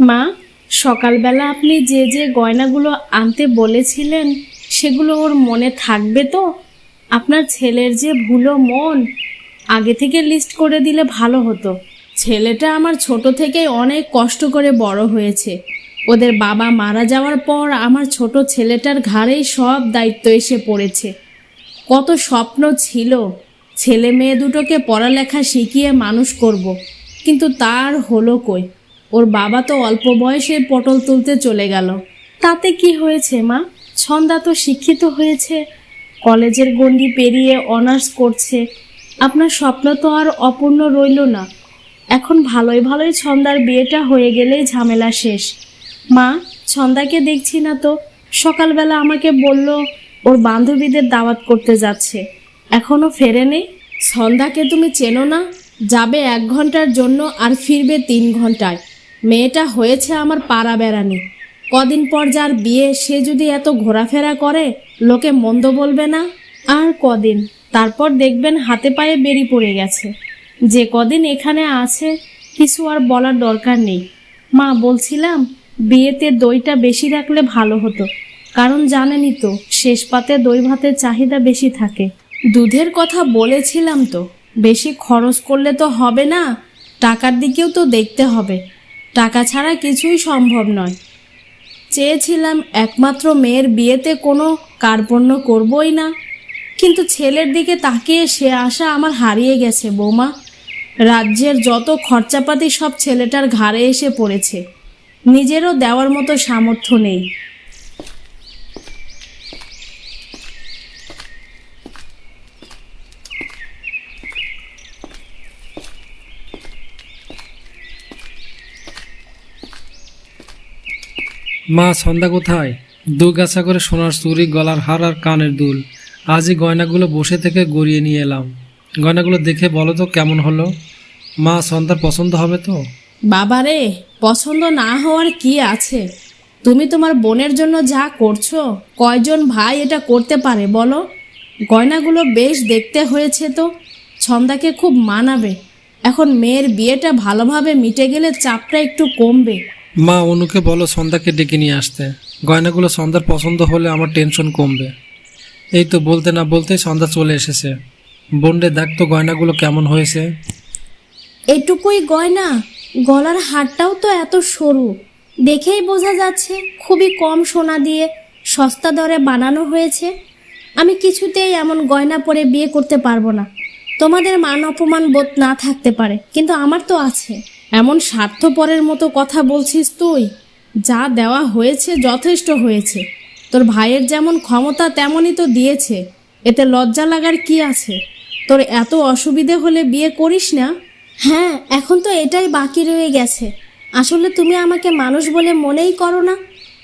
মা, সকালবেলা আপনি যে যে গয়নাগুলো আনতে বলেছিলেন, সেগুলো ওর মনে থাকবে তো? আপনার ছেলের যে ভুলো মন, আগে থেকে লিস্ট করে দিলে ভালো হতো। ছেলেটা আমার ছোট থেকেই অনেক কষ্ট করে বড় হয়েছে। ওদের বাবা মারা যাওয়ার পর আমার ছোট ছেলেটার ঘাড়েই সব দায়িত্ব এসে পড়েছে। কত স্বপ্ন ছিল, ছেলে মেয়ে দুটোকে পড়ালেখা শিখিয়ে মানুষ করব। কিন্তু তার হলো কই? ওর বাবা তো অল্প বয়সে পটল তুলতে চলে গেল। তাতে কি হয়েছে, মা? ছন্দা তো শিক্ষিত হয়েছে, কলেজের গণ্ডি পেরিয়ে অনার্স করছে। আপনার স্বপ্ন তো আর অপূর্ণ রইল না। এখন ভালোই ভালোই ছন্দার বিয়েটা হয়ে গেলেই ঝামেলা শেষ। মা, ছন্দাকে দেখছি না তো? সকালবেলা আমাকে বলল, ওর বান্ধবীদের দাওয়াত করতে যাচ্ছে। এখনও ফেরেনি ছন্দাকে তুমি চেনো না? যাবে এক ঘণ্টার জন্য আর ফিরবে তিন ঘন্টায়। মেয়েটা হয়েছে আমার পাড়া বেড়ানি কদিন পর যার বিয়ে, সে যদি এত ঘোরাফেরা করে, লোকে মন্দ বলবে না? আর কদিন? তারপর দেখবেন হাতে পায়ে বেরি পড়ে গেছে। যে কদিন এখানে আছে, কিছু আর বলার দরকার নেই। মা, বলছিলাম, বিয়েতে দইটা বেশি রাখলে ভালো হতো। কারণ জানেনই তো, শেষ পাতে দই ভাতের চাহিদা বেশি থাকে। দুধের কথা বলেছিলাম তো, বেশি খরচ করলে তো হবে না, টাকার দিকেও তো দেখতে হবে। টাকা ছাড়া কিছুই সম্ভব নয়। চেয়েছিলাম একমাত্র মেয়ের বিয়েতে কোনো কার্পণ্য করবই না। কিন্তু ছেলের দিকে তাকিয়ে সে আশা আমার হারিয়ে গেছে, বৌমা। রাজ্যের যত খরচাপাতি সব ছেলেটার ঘাড়ে এসে পড়েছে। নিজেরও দেওয়ার মতো সামর্থ্য নেই। মা সন্ধ্যা কোথায়? দু গাছা করে সোনার চুরি, গলার হার আর কানের দুল। আজই গয়নাগুলো বসে থেকে গড়িয়ে নিয়ে এলাম। গয়নাগুলো দেখে বলো তো কেমন হলো? মা সন্ধ্যার পছন্দ হবে তো? বাবারে, পছন্দ না হওয়ার কি আছে? তুমি তোমার বোনের জন্য যা করছ, কয়জন ভাই এটা করতে পারে বলো? গয়নাগুলো বেশ দেখতে হয়েছে তো। ছন্দাকে খুব মানাবে। এখন মেয়ের বিয়েটা ভালোভাবে মিটে গেলে চাপটা একটু কমবে। মা অনুকে বলো সন্ধ্যাকে ডেকে নিয়ে আসতে। গয়নাগুলো সন্ধ্যার পছন্দ হলে আমার টেনশন কমবে। এই তো বলতে না বলতেই সন্ধ্যা চলে এসেছে। বন্ডে দেখ তো গয়নাগুলো কেমন হয়েছে। এটুকুই গয়না। গলার হারটাও তো এত সরু। দেখেই বোঝা যাচ্ছে খুবই কম সোনা দিয়ে সস্তা দরে বানানো হয়েছে। আমি কিছুতেই এমন গয়না পরে বিয়ে করতে পারব না। তোমাদের মান অপমান বোধ না থাকতে পারে, কিন্তু আমার তো আছে। এমন স্বার্থপরের মতো কথা বলছিস তুই। যা দেওয়া হয়েছে যথেষ্ট হয়েছে। তোর ভাইয়ের যেমন ক্ষমতা তেমনই তো দিয়েছে। এতে লজ্জা লাগার কি আছে? তোর এত অসুবিধে হলে বিয়ে করিস না? হ্যাঁ এখন তো এটাই বাকি রয়ে গেছে। আসলে তুমি আমাকে মানুষ বলে মনেই করো না।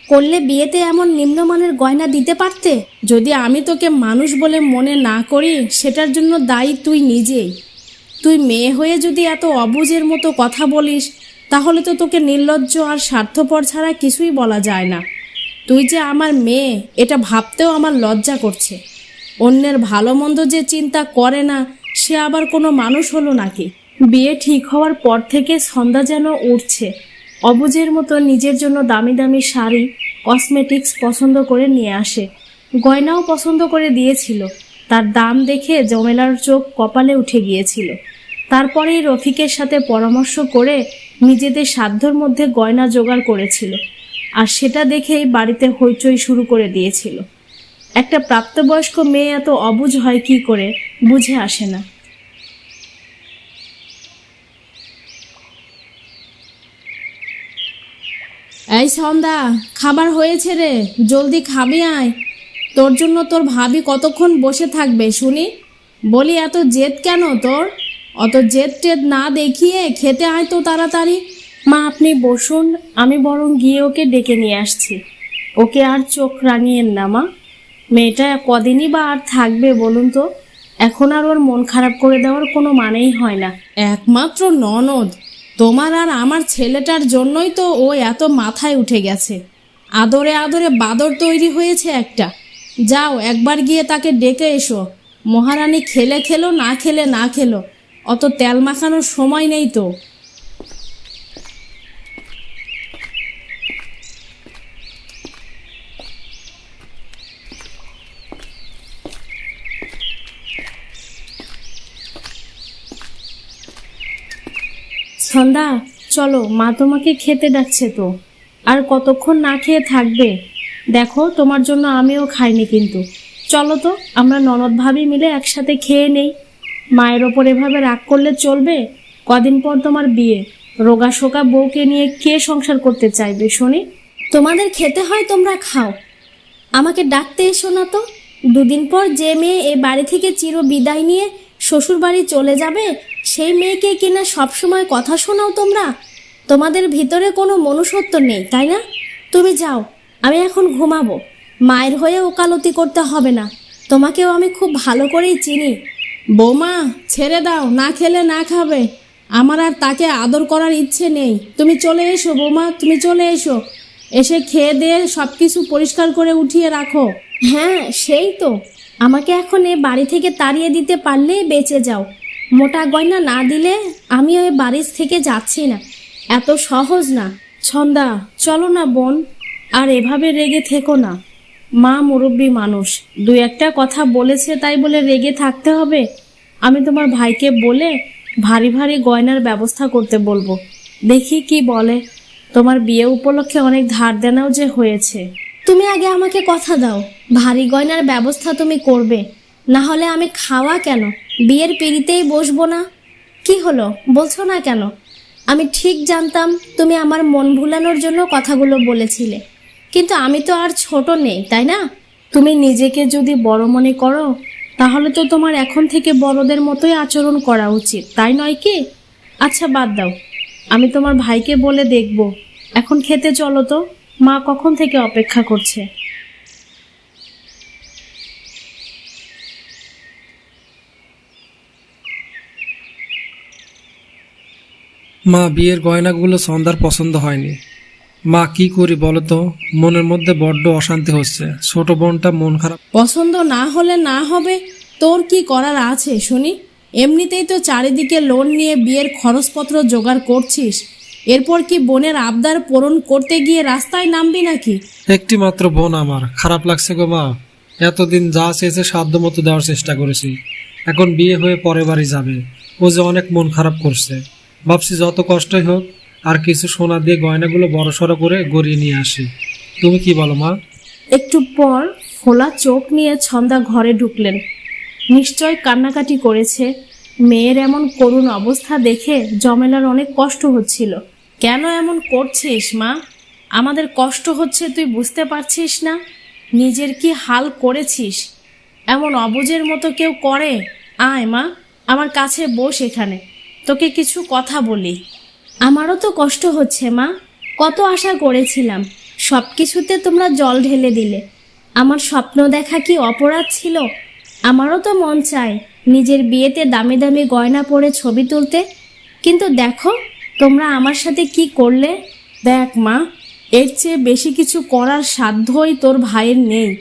করলে বিয়েতে এমন নিম্নমানের গয়না দিতে পারতে? যদি আমি তোকে মানুষ বলে মনে না করি সেটার জন্য দায়ী তুই নিজেই। তুই মেয়ে হয়ে যদি এত অবুঝের মতো কথা বলিস, তাহলে তো তোকে নির্লজ্জ আর স্বার্থপর ছাড়া কিছুই বলা যায় না। তুই যে আমার মেয়ে, এটা ভাবতেও আমার লজ্জা করছে। অন্যের ভালো মন্দ যে চিন্তা করে না, সে আবার কোনো মানুষ হলো নাকি? বিয়ে ঠিক হওয়ার পর থেকে সন্ধ্যা যেন উঠছে। অবুজের মতো নিজের জন্য দামি দামি শাড়ি কসমেটিক্স পছন্দ করে নিয়ে আসে। গয়নাও পছন্দ করে দিয়েছিল। তার দাম দেখে জমেলার চোখ কপালে উঠে গিয়েছিল। তারপরেই রফিকের সাথে পরামর্শ করে নিজেদের সাধ্যর মধ্যে গয়না জোগাড় করেছিল আর সেটা দেখেই বাড়িতে হইচই শুরু করে দিয়েছিল। একটা প্রাপ্তবয়স্ক মেয়ে এত অবুঝ হয় কি করে বুঝে আসে না। এই সন্ধ্যা, খাবার হয়েছে রে, জলদি খাবি আয়। তোর জন্য তোর ভাবি কতক্ষণ বসে থাকবে শুনি? বলি, এত জেদ কেন তোর? অত জেদ টেদ না দেখিয়ে খেতে আয় তো তাড়াতাড়ি। মা, আপনি বসুন, আমি বরং গিয়ে ওকে ডেকে নিয়ে আসছি। ওকে আর চোখ রাঙিয়েন না, মা। মেয়েটা কদিনই বা আর থাকবে বলুন তো? এখন আর ওর মন খারাপ করে দেওয়ার কোনো মানেই হয় না। একমাত্র ননদ। তোমার আর আমার ছেলেটার জন্যই তো ও এত মাথায় উঠে গেছে। আদরে আদরে বাদর তৈরি হয়েছে একটা। যাও, একবার গিয়ে তাকে ডেকে এসো। মহারানী খেলে খেলো, না খেলে না খেলো। অত তেল মাখানোর সময় নেই তো। সন্ধ্যা চলো, মা তোমাকে খেতে ডাকছে তো। আর কতক্ষণ না খেয়ে থাকবে? দেখো, তোমার জন্য আমিও খাইনি কিন্তু। চলো তো, আমরা ননদ ভাবি মিলে একসাথে খেয়ে নেই। মায়ের ওপর এভাবে রাগ করলে চলবে? কদিন পর তোমার বিয়ে। রোগা শোকা বউকে নিয়ে কে সংসার করতে চাইবে, শুনি? তোমাদের খেতে হয়, তোমরা খাও। আমাকে ডাকতে এসো না তো। দুদিন পর যে মেয়ে এ বাড়ি থেকে চির বিদায় নিয়ে শ্বশুর বাড়ি চলে যাবে, সেই মেয়েকে কিনা সবসময় কথা শোনাও তোমরা? তোমাদের ভিতরে কোনো মনুষ্যত্ব নেই, তাই না? তুমি যাও। আমি এখন ঘুমাবো। মায়ের হয়ে ওকালতি করতে হবে না। তোমাকেও আমি খুব ভালো করেই চিনি। বৌমা, ছেড়ে দাও, না খেলে না খাবে। আমার আর তাকে আদর করার ইচ্ছে নেই। তুমি চলে এসো বৌমা, তুমি চলে এসো। এসে খেয়ে দিয়ে সব কিছু পরিষ্কার করে উঠিয়ে রাখো। হ্যাঁ সেই তো। আমাকে এখন এ বাড়ি থেকে তাড়িয়ে দিতে পারলেই বেঁচে যাও। মোটা গয়না না দিলে আমি ওই বাড়ির থেকে যাচ্ছি না। এত সহজ না। ছন্দা, চলো না বোন। আর এভাবে রেগে থেকো না। মা মুরব্বী মানুষ দু একটা কথা বলেছে তাই বলে রেগে থাকতে হবে? আমি তোমার ভাইকে বলে ভারী ভারী গয়নার ব্যবস্থা করতে বলব। দেখি কি বলে। তোমার বিয়ে উপলক্ষে অনেক ধার দেনাও যে হয়েছে। তুমি আগে আমাকে কথা দাও, ভারী গয়নার ব্যবস্থা তুমি করবে। না হলে আমি খাওয়া কেন? বিয়ের পিড়িতেই বসবো না? কি হলো? বলছো না কেন? আমি ঠিক জানতাম তুমি আমার মন ভুলানোর জন্য কথাগুলো বলেছিলে। কিন্তু আমি তো আর ছোট নেই তাই না? তুমি নিজেকে যদি বড় মনে করো তাহলে তো তোমার এখন থেকে বড়দের মতোই আচরণ করা উচিত তাই নয় কি? আচ্ছা বাদ দাও। আমি তোমার ভাইকে বলে দেখব। এখন খেতে চলো তো। মা কখন থেকে অপেক্ষা করছে? মা বিয়ের গয়নাগুলো সন্ধ্যার পছন্দ হয়নি। মা কি করি বলতো? মনের মধ্যে বড্ড অশান্তি হচ্ছে। ছোট বোনটা মন খারাপ। পছন্দ না হলে না হবে তোর কি করার আছে শুনি? এমনিতেই তো চারিদিকে লোন নিয়ে বিয়ের খরচপত্র জোগাড় করছিস। এরপর কি বোনের আবদার পূরণ করতে গিয়ে রাস্তায় নামবি নাকি? একটি মাত্র বোন আমার। খারাপ লাগছে গো মা। এতদিন যা চেয়েছে সাধ্য মতো দেওয়ার চেষ্টা করেছি। এখন বিয়ে হয়ে পরের বাড়ি যাবে। ও যে অনেক মন খারাপ করছে। ভাবছি যত কষ্টই হোক আর কিছু সোনা দিয়ে গয়নাগুলো বড় সড়ো করে গড়িয়ে নিয়ে আসি। তুমি কি বলো, মা? একটু পর ফোলা চোখ নিয়ে ছন্দা ঘরে ঢুকলেন। নিশ্চয় কান্নাকাটি করেছে। মেয়ের এমন করুণ অবস্থা দেখে জমেলার অনেক কষ্ট হচ্ছিল। কেন এমন করছিস, মা? আমাদের কষ্ট হচ্ছে, তুই বুঝতে পারছিস না? নিজের কি হাল করেছিস? এমন অবুজের মতো কেউ করে? আয়, মা, আমার কাছে বস এখানে। তোকে কিছু কথা বলি। আমারও তো কষ্ট হচ্ছে, মা। কত আশা করেছিলাম। সব কিছুতে তোমরা জল ঢেলে দিলে। আমার স্বপ্ন দেখা কি অপরাধ ছিল? আমারও তো মন চায় নিজের বিয়েতে দামি দামি গয়না পরে ছবি তুলতে। কিন্তু দেখো, তোমরা আমার সাথে কি করলে? দেখ, মা, এর চেয়ে বেশি কিছু করার সাধ্যই তোর ভাইয়ের নেই।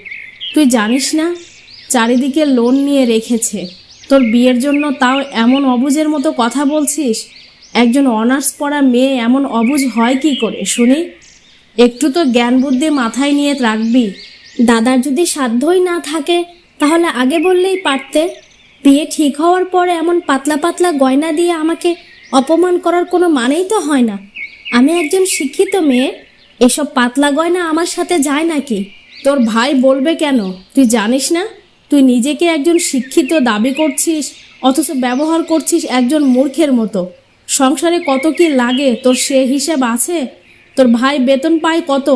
তুই জানিস না, চারিদিকে লোন নিয়ে রেখেছে। তোর বিয়ের জন্য তাও এমন অবুজের মতো কথা বলছিস? একজন অনার্স পড়া মেয়ে এমন অবুজ হয় কি করে? শুনি। একটু তো জ্ঞান বুদ্ধি মাথায় নিয়ে রাখবি। দাদার যদি সাধ্যই না থাকে, তাহলে আগে বললেই পারতে। বিয়ে ঠিক হওয়ার পরে এমন পাতলা পাতলা গয়না দিয়ে আমাকে অপমান করার কোনো মানেই তো হয় না। আমি একজন শিক্ষিত মেয়ে, এসব পাতলা গয়না আমার সাথে যায় নাকি? তোর ভাই বলবে কেন? তুই জানিস না? তুই নিজেকে একজন শিক্ষিত দাবি করছিস, অথচ ব্যবহার করছিস একজন মূর্খের মতো। সংসারে কত কি লাগে? তোর সে হিসেব আছে? তোর ভাই বেতন পায় কত?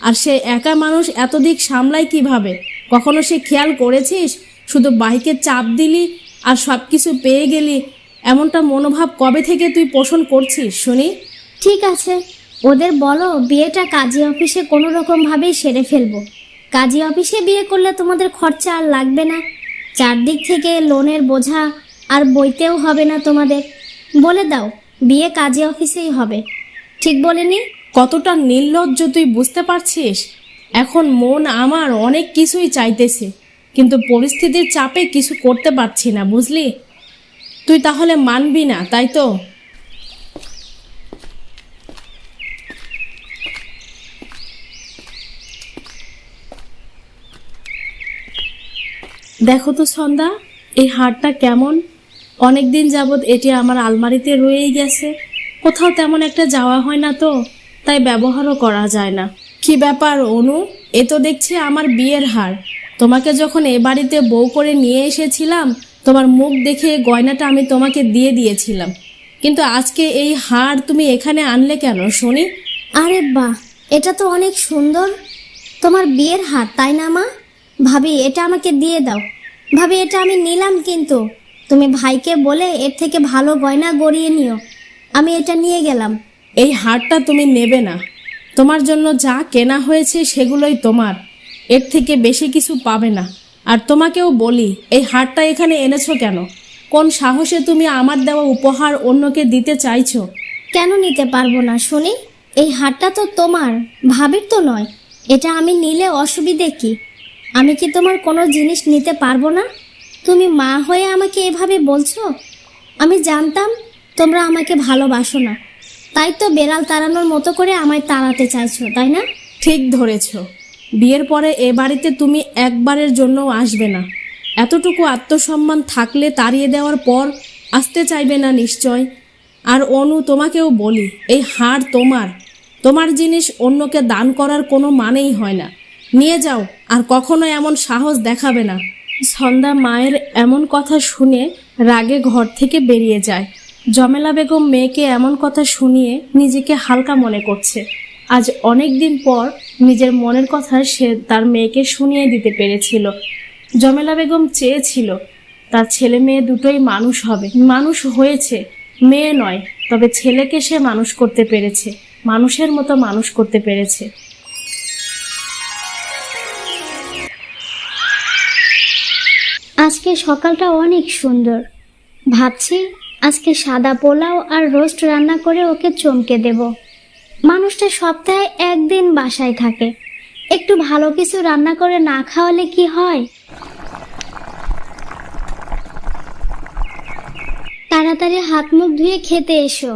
আর সে একা মানুষ এত দিক সামলায় কীভাবে? কখনো সে খেয়াল করেছিস? শুধু বাইকে চাপ দিলি আর সব কিছু পেয়ে গেলি? এমনটা মনোভাব কবে থেকে তুই পোষণ করছিস, শুনি? ঠিক আছে। ওদের বলো, বিয়েটা কাজী অফিসে কোনো রকম ভাবেই সেরে ফেলব। কাজী অফিসে বিয়ে করলে তোমাদের খরচা আর লাগবে না। চারদিক থেকে লোনের বোঝা আর বইতেও হবে না তোমাদের। বলে দাও। বিয়ে কাজী অফিসেই হবে। ঠিক বলেনি? কতটা নির্লজ্জ তুই বুঝতে পারছিস? এখন মন আমার অনেক কিছুই চাইতেছে, কিন্তু পরিস্থিতির চাপে কিছু করতে পারছি না, বুঝলি? তুই তাহলে মানবি না, তাই তো? দেখো তো সন্ধ্যা, এই হারটা কেমন? অনেক দিন যাবৎ এটি আমার আলমারিতে রয়েই গেছে। কোথাও তেমন একটা যাওয়া হয় না তো, তাই ব্যবহারও করা যায় না। কি ব্যাপার, অনু? এ তো দেখছি আমার বিয়ের হার। তোমাকে যখন এ বাড়িতে বউ করে নিয়ে এসেছিলাম, তোমার মুখ দেখে গয়নাটা আমি তোমাকে দিয়ে দিয়েছিলাম। কিন্তু আজকে এই হার তুমি এখানে আনলে কেন, শুনি? আরে বাহ, এটা তো অনেক সুন্দর। তোমার বিয়ের হার, তাই না মা? ভাবি, এটা আমাকে দিয়ে দাও। ভাবি, এটা আমি নিলাম কিন্তু। তুমি ভাইকে বলে এর থেকে ভালো গয়না গড়িয়ে নিও। আমি এটা নিয়ে গেলাম। এই হারটা তুমি নেবে না। তোমার জন্য যা কেনা হয়েছে সেগুলোই তোমার। এর থেকে বেশি কিছু পাবে না। আর তোমাকেও বলি এই হারটা এখানে এনেছো কেন? কোন সাহসে তুমি আমার দেওয়া উপহার অন্যকে দিতে চাইছো? কেন নিতে পারব না শুনি? এই হারটা তো তোমার ভাবির তো নয়। এটা আমি নিলে অসুবিধে কি? আমি কি তোমার কোনো জিনিস নিতে পারব না? তুমি মা হয়ে আমাকে এভাবে বলছো? আমি জানতাম তোমরা আমাকে ভালোবাসো না। তাই তো বেড়াল তাড়ানোর মতো করে আমায় তাড়াতে চাইছো, তাই না? ঠিক ধরেছ। বিয়ের পরে এ বাড়িতে তুমি একবারের জন্য আসবে না। এতটুকু আত্মসম্মান থাকলে তাড়িয়ে দেওয়ার পর আসতে চাইবে না নিশ্চয়। আর অনু, তোমাকেও বলি, এই হার তোমার। তোমার জিনিস অন্যকে দান করার কোনো মানেই হয় না। নিয়ে যাও, আর কখনো এমন সাহস দেখাবে না। সন্ধ্যা মায়ের এমন কথা শুনে রাগে ঘর থেকে বেরিয়ে যায়। জমেলা বেগম মেয়েকে এমন কথা শুনিয়ে নিজেকে হালকা মনে করছে। আজ অনেক দিন পর নিজের মনের কথা সে তার মেয়েকে শুনিয়ে দিতে পেরেছিল। জমেলা বেগম চেয়েছিল, তার ছেলে মেয়ে দুটোই মানুষ হবে। মানুষ হয়েছে, মেয়ে নয়, তবে ছেলেকে সে মানুষ করতে পেরেছে, মানুষের মতো মানুষ করতে পেরেছে। আজকে সকালটা অনেক সুন্দর। ভাবছি আজকে সাদা পোলাও আর রোস্ট রান্না করে ওকে চমকে দেব। মানুষটা সপ্তাহে একদিন বাসায় থাকে। একটু ভালো কিছু রান্না করে না খাওয়ালে কি হয়? তাড়াতাড়ি হাত মুখ ধুয়ে খেতে এসো।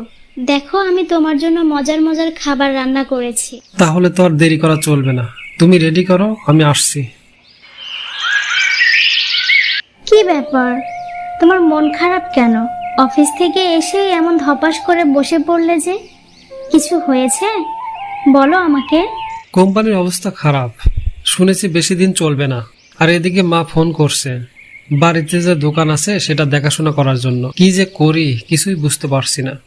দেখো আমি তোমার জন্য মজার মজার খাবার রান্না করেছি। তাহলে তো আর দেরি করা চলবে না। তুমি রেডি করো, আমি আসছি। কি ব্যাপার? তোমার মন খারাপ কেন? অফিস থেকে এসে এমন ধপাস করে বসে পড়লে যে? কিছু হয়েছে? বলো আমাকে। কোম্পানির অবস্থা খারাপ। শুনেছি বেশি দিন চলবে না। আর এদিকে মা ফোন করছে। বাড়িতে যে দোকান আছে সেটা দেখাশোনা করার জন্য। কি যে করি কিছুই বুঝতে পারছি না।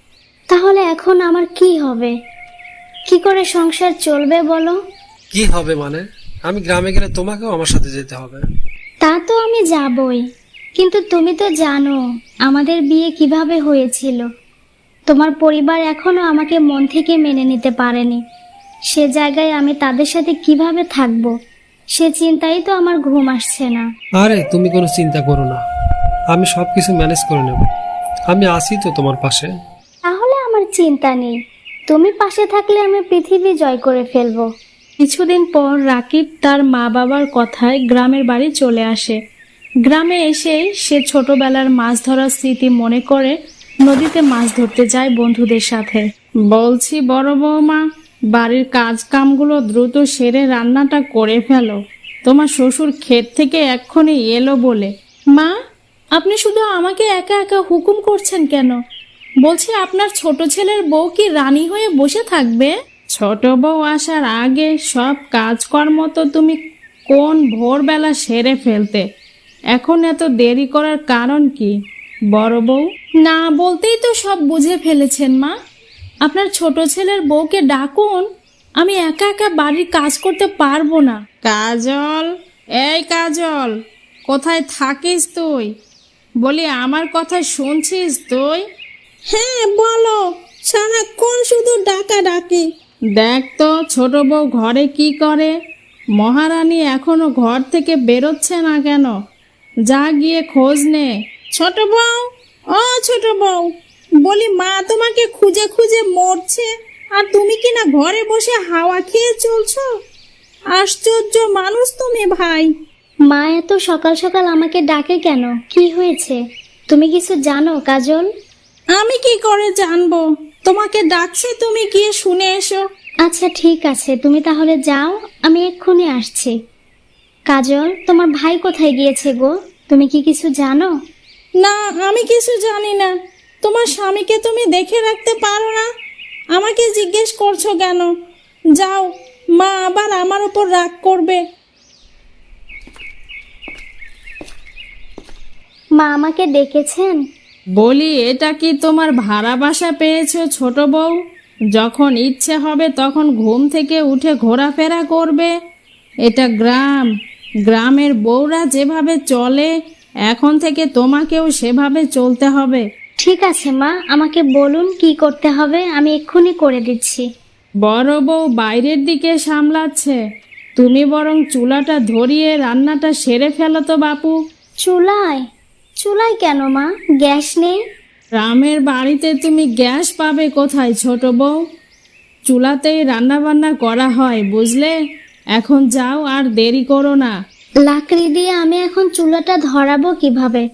তাহলে এখন আমার কি হবে? কি করে সংসার চলবে বলো? কি হবে মানে? আমি গ্রামে গেলে তোমাকেও আমার সাথে যেতে হবে। তা তো আমি যাবই। কিন্তু তুমি তো জানো আমাদের বিয়ে কীভাবে হয়েছিল। তোমার পরিবার এখনও আমাকে মন থেকে মেনে নিতে পারেনি। সে জায়গায় আমি তাদের সাথে কীভাবে থাকব সে চিন্তাই তো আমার ঘুম আসছে না। আরে তুমি কোনো চিন্তা করো না। আমি সব কিছু ম্যানেজ করে নেব। আমি আসি তো তোমার পাশে। তাহলে আমার চিন্তা নেই। তুমি পাশে থাকলে আমি পৃথিবী জয় করে ফেলব। কিছুদিন পর রাকিব তার মা বাবার কথায় গ্রামের বাড়ি চলে আসে। গ্রামে এসে সে ছোটবেলার মাছ ধরার স্মৃতি মনে করে নদীতে মাছ ধরতে যায় বন্ধুদের সাথে। বলছি, বড় বৌমা, বাড়ির কাজ কামগুলো দ্রুত সেরে রান্নাটা করে ফেলো। তোমার শ্বশুর ক্ষেত থেকে এক্ষুনি এলো বলে। মা, আপনি শুধু আমাকে একা একা হুকুম করছেন কেন? বলছি, আপনার ছোট ছেলের বউ কি রানী হয়ে বসে থাকবে? ছোট বউ আসার আগে সব কাজকর্ম তো তুমি কোন ভোরবেলা সেরে ফেলতে? এখন এত দেরি করার কারণ কি? বড় বউ? না বলতেই তো সব বুঝে ফেলেছেন মা। আপনার ছোট ছেলের বউকে ডাকুন, আমি একা একা বাড়ির কাজ করতে পারব না। কাজল, এই কাজল, কোথায় থাকিস তুই? বলি, আমার কথা শুনছিস তুই? হ্যাঁ বলো, সারাক্ষণ শুধু ডাকা ডাকি দেখ তো ছোট বউ ঘরে কি করে? মহারানী এখনও ঘর থেকে বেরোচ্ছে না কেন? যা গিয়ে খোঁজ নে। ছোট বউ? ও ছোট বউ বলি মা তোমাকে খুঁজে খুঁজে মরছে আর তুমি কি না ঘরে বসে হাওয়া খেয়ে চলছো? আশ্চর্য মানুষ তুমি ভাই। মা এত সকাল সকাল আমাকে ডাকে কেন? কি হয়েছে? তুমি কিছু জানো কাজল? আমি কি করে জানব? তোমাকে ডাকছে তুমি গিয়ে শুনে এসো। আচ্ছা ঠিক আছে। তুমি তাহলে যাও আমি এক্ষুনি আসছি। কাজল তোমার ভাই কোথায় গিয়েছে গো? তুমি কি কিছু জানো? না আমি কিছু জানি না। তোমার স্বামীকে তুমি দেখে রাখতে পারো না? আমাকে জিজ্ঞেস করছ কেন? যাও মা আবার আমার ওপর রাগ করবে। মা আমাকে ডেকেছেন? বলি এটা কি তোমার ভাড়া বাসা পেয়েছ ছোট বউ? যখন ইচ্ছে হবে তখন ঘুম থেকে উঠে ঘোরাফেরা করবে। এটা গ্রাম। গ্রামের বউরা যেভাবে চলে এখন থেকে তোমাকেও সেভাবে চলতে হবে। ঠিক আছে মা আমাকে বলুন কি করতে হবে আমি এক্ষুনি করে দিচ্ছি। বড় বউ বাইরের দিকে সামলাচ্ছে। তুমি বরং চুলাটা ধরিয়ে রান্নাটা সেরে ফেলো তো বাপু। চুলায়? চুলায় কেন মা? গ্যাস নেই? রামের বাড়িতে তুমি গ্যাস পাবে কোথায় ছোট বউ? চুলাতেই রান্না বান্না করা হয় বুঝলে? এখন যাও আর দেরি করো না। লাকড়ি দিয়ে আমি এখন চুলাটা ধরাবো কীভাবে?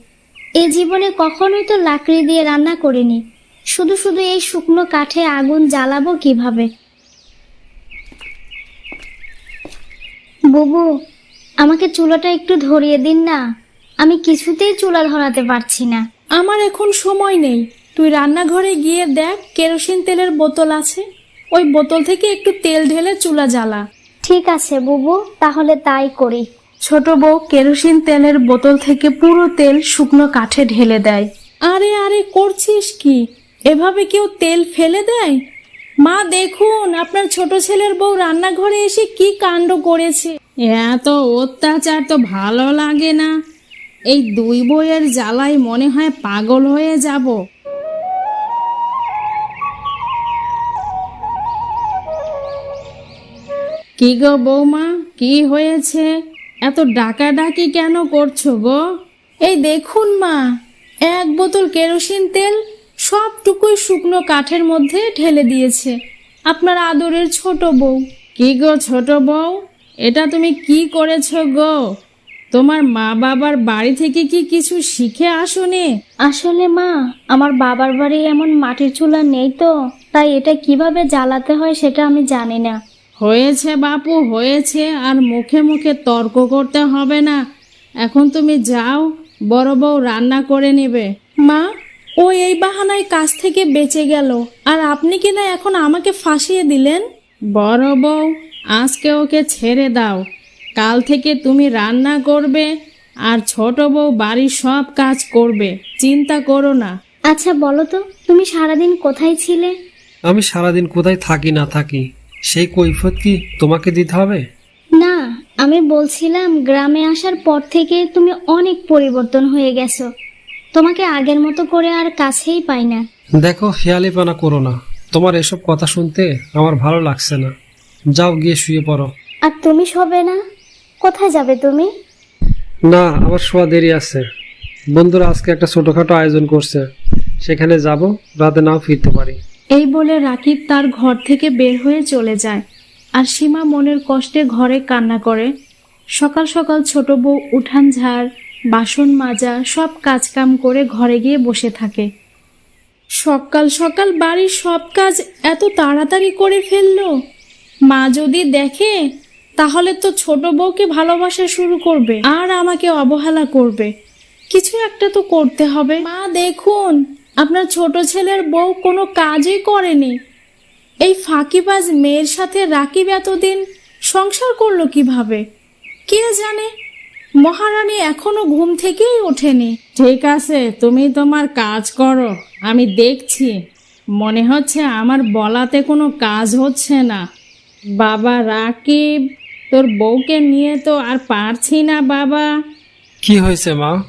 এ জীবনে কখনোই তো লাকড়ি দিয়ে রান্না করিনি। শুধু শুধু এই শুকনো কাঠে আগুন জ্বালাবো কীভাবে? বুবু আমাকে চুলাটা একটু ধরিয়ে দিন না। আমি কিছুতেই চুলা ধরাতে পারছি না। আমার এখন সময় নেই। তুই রান্নাঘরে গিয়ে দেখ কেরোসিন তেলের বোতল আছে। ওই বোতল থেকে একটু তেল ঢেলে চুলা জ্বালা। ঠিক আছে বুবু তাহলে তাই করি। ছোট বউ কেরোসিন তেলের বোতল থেকে পুরো তেল শুকনো কাঠে ঢেলে দেয়। আরে আরে করছিস কি? এভাবে কেউ তেল ফেলে দেয়? মা দেখুন আপনার ছোট ছেলের বউ রান্নাঘরে এসে কি কাণ্ড করেছে। এত অত্যাচার তো ভালো লাগে না। এই দুই বইয়ের জ্বালায় মনে হয় পাগল হয়ে যাব। কি গো বৌমা, কি হয়েছে? এত ডাকাডাকি কেন করছ গো? এই দেখুন মা, এক বোতল কেরোসিন তেল সবটুকুই শুকনো কাঠের মধ্যে ঢেলে দিয়েছে। আপনার আদরের ছোট বউ। কি গো ছোট বউ, এটা তুমি কি করেছ গো? তোমার মা বাবার বাড়ি থেকে কি কিছু শিখে আসোনি? আসলে মা আমার বাবার বাড়ি এমন মাটির চুলা নেই তো তাই এটা কীভাবে জ্বালাতে হয় সেটা আমি জানি না। হয়েছে বাপু হয়েছে আর মুখে মুখে তর্ক করতে হবে না। এখন তুমি যাও বড় বউ রান্না করে নেবে। মা ও এই বাহানায় কাজ থেকে বেঁচে গেল আর আপনি কি না এখন আমাকে ফাঁসিয়ে দিলেন? বড় বউ আজকে ওকে ছেড়ে দাও। কাল থেকে তুমি রান্না করবে আর ছোট বউ বাড়ির সব কাজ করবে। চিন্তা করো না। আচ্ছা বলো তো তুমি সারাদিন কোথায় ছিলে? আমি সারাদিন কোথায় থাকি না থাকি সেই কৈফত কি তোমাকে দিতে হবে? না আমি বলছিলাম গ্রামে আসার পর থেকে তুমি অনেক পরিবর্তন হয়ে গেছো। তোমাকে আগের মতো করে আর কাছেই পাই না। দেখো হেয়ালিপানা করো না। তোমার এসব কথা শুনতে আমার ভালো লাগছে না। যাও গিয়ে শুয়ে পড়ো। আর তুমি শোবে না? কোথায় যাবে তুমি? না আমার শোয়া দেরি আছে। বন্ধুরা আজকে একটা ছোটখাটো আয়োজন করছে। সেখানে যাব রাতে নাও ফিরতে পারি। এই বলে রাকিব তার ঘর থেকে বের হয়ে চলে যায় আর সীমা মনের কষ্টে ঘরে কান্না করে। সকাল সকাল ছোট বউ উঠান ঝাড় বাসন মাজা সব কাজকাম করে ঘরে গিয়ে বসে থাকে। সকাল সকাল বাড়ির সব কাজ এত তাড়াতাড়ি করে ফেলল? মা যদি দেখে তাহলে তো ছোট বউকে ভালোবাসা শুরু করবে, আর আমাকে অবহেলা করবে। কিছু একটা তো করতে হবে। মা, দেখুন, আপনার ছোট ছেলের বউ কোনো কাজই করেনি। এই ফাঁকিবাজ মেয়ের সাথে রাকিব এতদিন সংসার করল কীভাবে? কে জানে? মহারানী এখনও ঘুম থেকেই ওঠেনি। ঠিক আছে, তুমি তোমার কাজ করো, আমি দেখছি। মনে হচ্ছে আমার বলাতে কোনো কাজ হচ্ছে না। বাবা রাকিব তোর বউকে নিয়ে তো আর পারছি না বাবা। কি হয়েছে মা?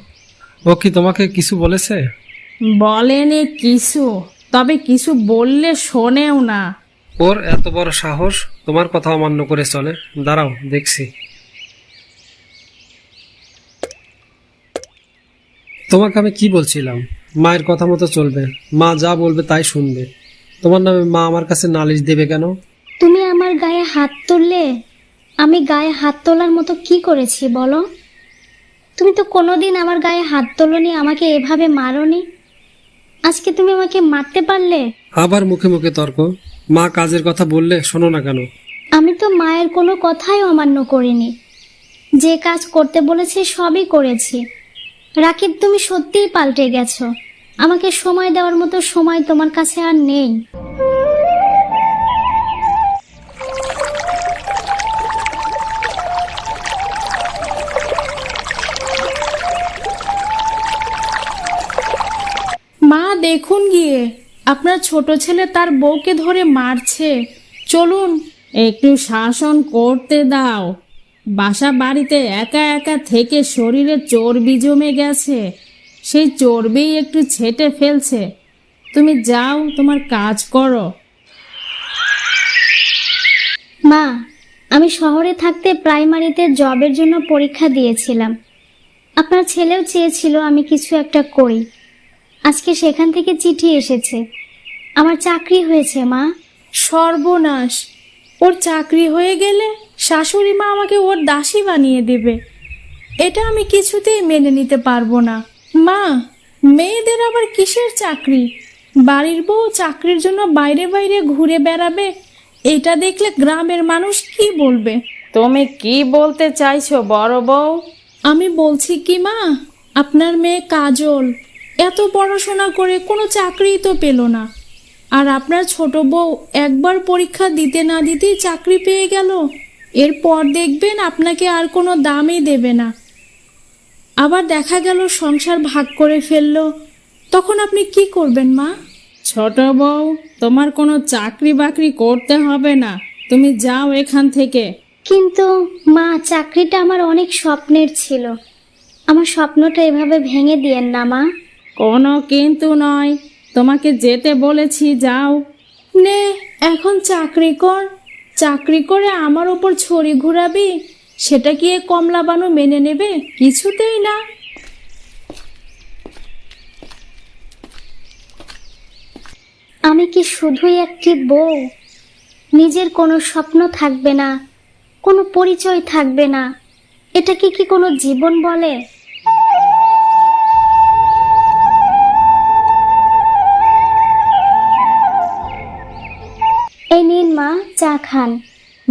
ও কি তোমাকে কিছু বলেছে? বলেনি কিছু তবে কিছু বললে শোনেও না। ওর এত বড় সাহস তোমার কথা অমান্য করে চলে। দাঁড়াও দেখছি। তোমাকে আমি কি বলছিলাম? মায়ের কথা মতো চলবে। মা যা বলবে তাই শুনবে। তোমার নামে মা আমার কাছে নালিশ দেবে কেন? তুমি আমার গায়ে হাত তুললে আমি গায়ে হাত তোলার মতো কি করেছি বলো? তুমি তো কোনোদিন আমার গায়ে হাত তোলনি আমাকে এভাবে মারোনি। আজকে তুমি আমাকে মারতে পারলে? আবার মুখে মুখে তর্ক। মা কাজের কথা বললে শোনো না কেন? আমি তো মায়ের কোনো কথাই অমান্য করিনি। যে কাজ করতে বলেছে সবই করেছি। রাকিব তুমি সত্যিই পাল্টে গেছো। আমাকে সময় দেওয়ার মতো সময় তোমার কাছে আর নেই। দেখুন গিয়ে। আপনার ছোট ছেলে তার বউকে ধরে মারছে। চলুন, একটু শাসন করতে দাও। বাসা বাড়িতে একা একা থেকে শরীরে চর্বি জমে গেছে। সেই চর্বি একটু ছেটে ফেলছে। তুমি যাও, তোমার কাজ করো। মা, আমি শহরে থাকতে প্রাইমারিতে জবের জন্য পরীক্ষা দিয়েছিলাম। আপনার ছেলেও চেয়েছিল আমি কিছু একটা করি। আজকে সেখান থেকে চিঠি এসেছে। আমার চাকরি হয়েছে মা। সর্বনাশ। ওর চাকরি হয়ে গেলে শাশুড়ি মা আমাকে ওর দাসী বানিয়ে দেবে। এটা আমি কিছুতেই মেনে নিতে পারব না। মা মেয়েদের আবার কিসের চাকরি? বাড়ির বউ চাকরির জন্য বাইরে বাইরে ঘুরে বেড়াবে? এটা দেখলে গ্রামের মানুষ কি বলবে? তুমি কি বলতে চাইছো বড় বউ? আমি বলছি কি মা? আপনার মেয়ে কাজল। এত পড়াশোনা করে কোনো চাকরিই তো পেল না। আর আপনার ছোট বউ একবার পরীক্ষা দিতে না দিতেই চাকরি পেয়ে গেল? এরপর দেখবেন আপনাকে আর কোনো দামই দেবে না। আবার দেখা গেল সংসার ভাগ করে ফেলল। তখন আপনি কি করবেন মা? ছোট বউ তোমার কোনো চাকরি বাকরি করতে হবে না। তুমি যাও এখান থেকে। কিন্তু মা চাকরিটা আমার অনেক স্বপ্নের ছিল। আমার স্বপ্নটা এভাবে ভেঙে দিয়েন না মা। কোনো কিন্তু নয়। তোমাকে যেতে বলেছি, যাও। নে, এখন চাকরি কর। চাকরি করে আমার ওপর ছড়ি ঘুরাবি, সেটা কি কমলা বানু মেনে নেবে? কিছুতেই না। আমি কি শুধুই একটি বউ? নিজের কোনো স্বপ্ন থাকবে না, কোনো পরিচয় থাকবে না। এটাকে কি কোনো জীবন বলে? মা চা খান।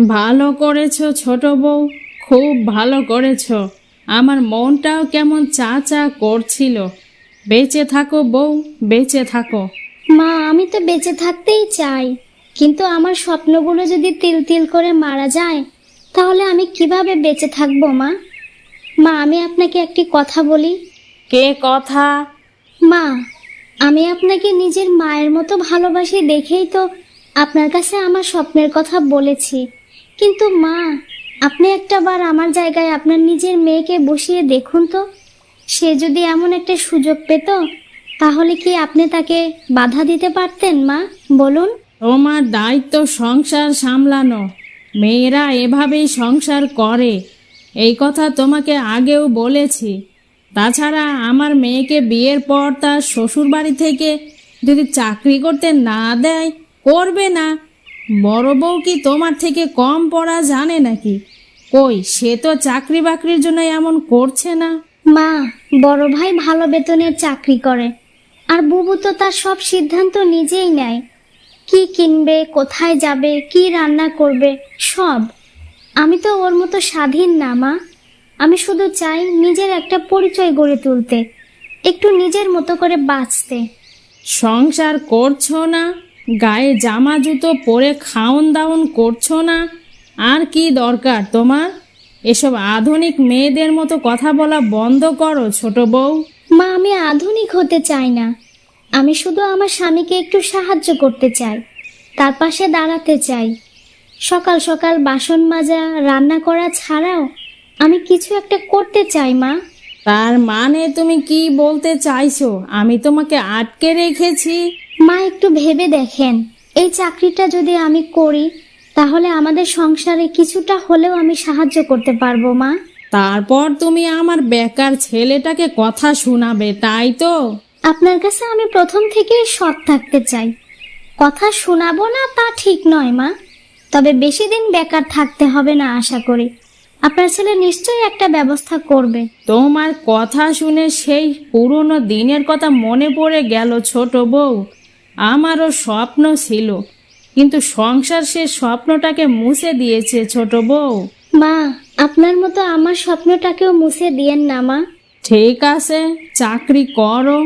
ভালো করেছ ছোট বউ খুব ভালো করেছ। আমার মনটাও কেমন চা চা করছিল। বেঁচে থাকো বউ বেঁচে থাকো। মা আমি তো বেঁচে থাকতেই চাই। কিন্তু আমার স্বপ্নগুলো যদি তিল তিল করে মারা যায় তাহলে আমি কীভাবে বেঁচে থাকব মা? মা আমি আপনাকে একটি কথা বলি। কে কথা? মা আমি আপনাকে নিজের মায়ের মতো ভালোবাসি দেখেই তো আপনার কাছে আমার স্বপ্নের কথা বলেছি। কিন্তু মা, আপনি একটা বার আমার জায়গায় আপনার নিজের মেয়েকে বসিয়ে দেখুন তো। সে যদি এমন একটা সুযোগ পেত, তাহলে কি আপনি তাকে বাধা দিতে পারতেন, মা? বলুন। তোমার দায়িত্ব সংসার সামলানো। মেয়েরা এভাবেই সংসার করে। এই কথা তোমাকে আগেও বলেছি। তাছাড়া আমার মেয়েকে বিয়ের পর তার শ্বশুর বাড়ি থেকে যদি চাকরি করতে না দেয় করবে না। বড় বউ কি তোমার থেকে কম পড়া জানে নাকি? কই সে তো চাকরি বাকরির জন্য এমন করছে না। মা বড় ভাই ভালো বেতনের চাকরি করে। আর বুবু তো তার সব সিদ্ধান্ত নিজেই নেয়। কি কিনবে কোথায় যাবে কি রান্না করবে সব। আমি তো ওর মতো স্বাধীন না মা। আমি শুধু চাই নিজের একটা পরিচয় গড়ে তুলতে একটু নিজের মতো করে বাঁচতে। সংসার করছ না? গায়ে জামা জুতো পরে খাওন দাওন করছ না? আর কি দরকার তোমার? এসব আধুনিক মেয়েদের মতো কথা বলা বন্ধ করো ছোট বউ। মা আমি আধুনিক হতে চাই না। আমি শুধু আমার স্বামীকে একটু সাহায্য করতে চাই। তার পাশে দাঁড়াতে চাই। সকাল সকাল বাসন মাজা রান্না করা ছাড়াও আমি কিছু একটা করতে চাই মা। তার মানে তুমি কি বলতে চাইছো? আমি তোমাকে আটকে রেখেছি। মা একটু ভেবে দেখেন। এই চাকরিটা যদি আমি করি তাহলে আমাদের সংসারে কিছুটা হলেও আমি সাহায্য করতে পারব মা। তারপর তুমি আমার বেকার ছেলেটাকে কথা শোনাবে তাই তো? আপনার কাছে আমি প্রথম থেকেই সৎ থাকতে চাই। কথা শোনাবো না তা ঠিক নয় মা। তবে বেশি দিন বেকার থাকতে হবে না আশা করি। আপনার ছেলে নিশ্চয়ই একটা ব্যবস্থা করবে। তোমার কথা শুনে সেই পুরনো দিনের কথা মনে পড়ে গেল ছোট বউ। আমারও স্বপ্ন ছিল কিন্তু সংসার সে স্বপ্নটাকে মুছে দিয়েছে ছোট বউ। মা আপনার মতো আমার স্বপ্নটাকেও মুছে দিয়েন না মা। ঠিক আছে চাকরি করো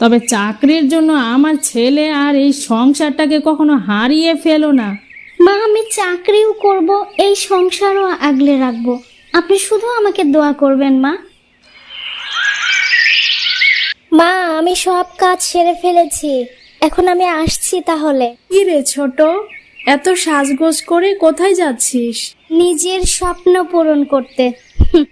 তবে চাকরির জন্য আমার ছেলে আর এই সংসারটাকে কখনো হারিয়ে ফেলো না। মা আমি চাকরিও করব এই সংসারও আগলে রাখব। আপনি শুধু আমাকে দোয়া করবেন মা। মা আমি সব কাজ সেরে ফেলেছি। এখন আমি আসছি তাহলে। কি রে ছোট এত সাজগোজ করে কোথায় যাচ্ছিস? নিজের স্বপ্ন পূরণ করতে।